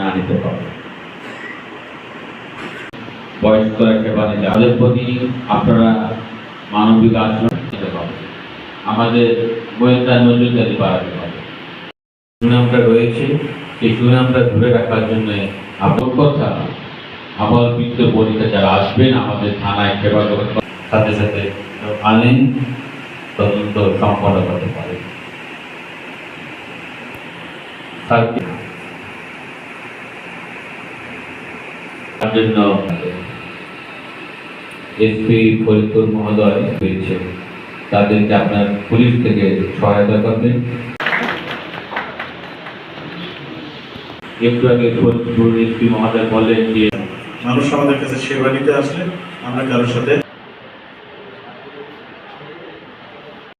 না নিতে পারবে। বয়স্করা সেবা নিলে আমাদের প্রতি আপনারা মানবিক আচরণ নিতে পারবে আমাদের গোয়েন্দা নজরদারি বাড়াতে হবে সুনামটা রয়েছে, এই সুনামটা ধরে রাখার জন্য আপনার কথা, আবার বৃত্ত পরীক্ষা যারা আসবেন, আমাদের থানায় সেবা সাথে সাথে আইন তদন্ত সম্পন্ন করতে পারে জন্য এসপি ফরিদপুর মহোদয় হয়েছে। তাদেরকে আপনার পুলিশ থেকে সহায়তা করবেন। একটু আগে ফরিদপুর এসপি মহোদয় বললেন যে মানুষ আমাদের কাছে সেবা নিতে আসলে আমরা কারোর সাথে